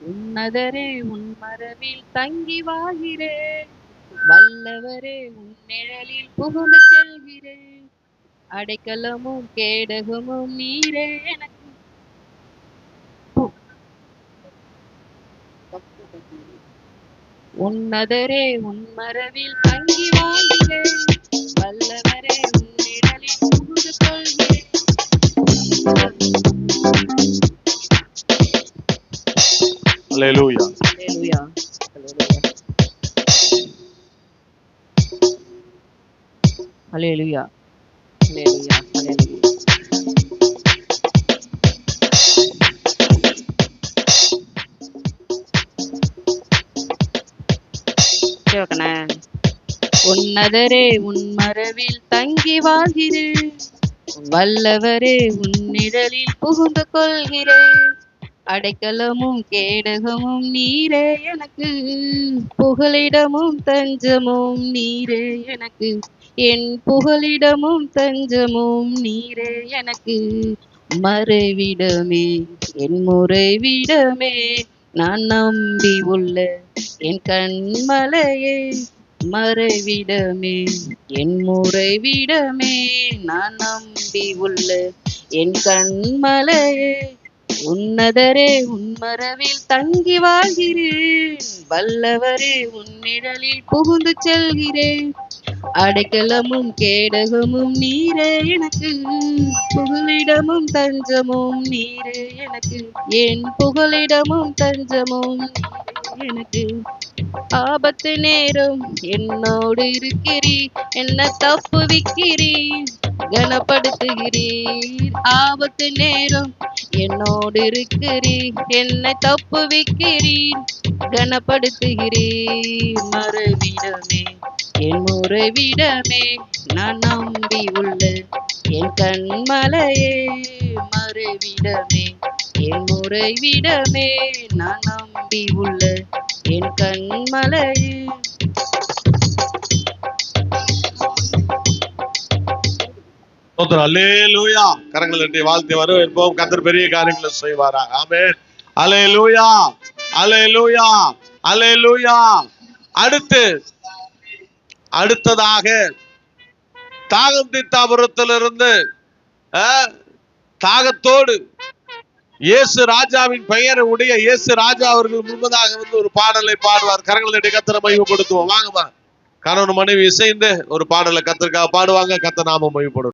உன்னதரே உன் மரபில் தங்கி வாழ்கிறேன். வல்லவரே உன் நிழலில் புகுந்து செல்கிறேன். அடைக்கலமும் கேடகமும் நீரே எனக்கு உன்னதரே உன் மரபில் தங்கி வாழ்கிறேன் வல்லவரே உன் நிழலில் புகுந்து கொள்கிறேன் அல்லேலூயா Hallelujah. Hallelujah. Hallelujah. உன்னதரே உன் மரவில் தங்கி வாழ்கிறேன் வல்லவரே உன் நிழலில் புகுந்து கொள்கிறேன் அடைக்கலமும் கேடகமும் நீரே எனக்கு. புகலிடமும் தஞ்சமும் நீரே எனக்கு. என் புகலிடமும் தஞ்சமும் நீரே எனக்கு. மறைவிடமே என் முறைவிடமே. நான் நம்பி உள்ள என் கண்மலையே. மறைவிடமே என் முறைவிடமே. நான் நம்பி உள்ள என் கண்மலையே. உன்னதரே உன்மரவில் தங்கி வாழ்கிறேன். வல்லவரே உன்னிழலில் புகுந்து செல்கிறேன். அடைக்கலமும் கேடகமும் நீரே எனக்கு. புகலிடமும் தஞ்சமும் நீரே எனக்கு. என் புகலிடமும் தஞ்சமும் எனக்கு. ஆபத்து நேரம் என்னோடு இருக்கிறீர். என்ன தப்பு தப்புவிக்கிறீர் கனப்படுத்துகிறீர். ஆபத்து நேரம் என்னோடு இருக்கிறீர். என்னை தப்புவிக்கிறீர் கனப்படுத்துகிறீர். மறைவிடமே என் முறைவிடமே நான் நம்பி உள்ள. என் கண்மலையே மறைவிடமே. என் முறைவிடமே நான் நம்பி உள்ள. என் கண்மலையே. ஸ்தோத்திரம். அல்லேலூயா. கரங்கள் நன்றி வாழ்த்தி வரவேற்போம். கத்தர் பெரிய காரியங்களை செய்வாராக. அலே லூயா அலே லூயா அலே லூயா அடுத்து அடுத்ததாக தாகம் தீர்த்தாபுரத்திலிருந்து தாகத்தோடு இயேசு ராஜாவின் பெயரை உடைய இயேசு ராஜா அவர்கள் முன்பதாக வந்து ஒரு பாடலை பாடுவார். கரங்களை தட்டி மையப்படுத்துவோம் வாங்கம்மா கணவன் மனைவி இசைந்து ஒரு பாடலை கத்திற்காக பாடுவாங்க. கத்த நாம மையப்படும்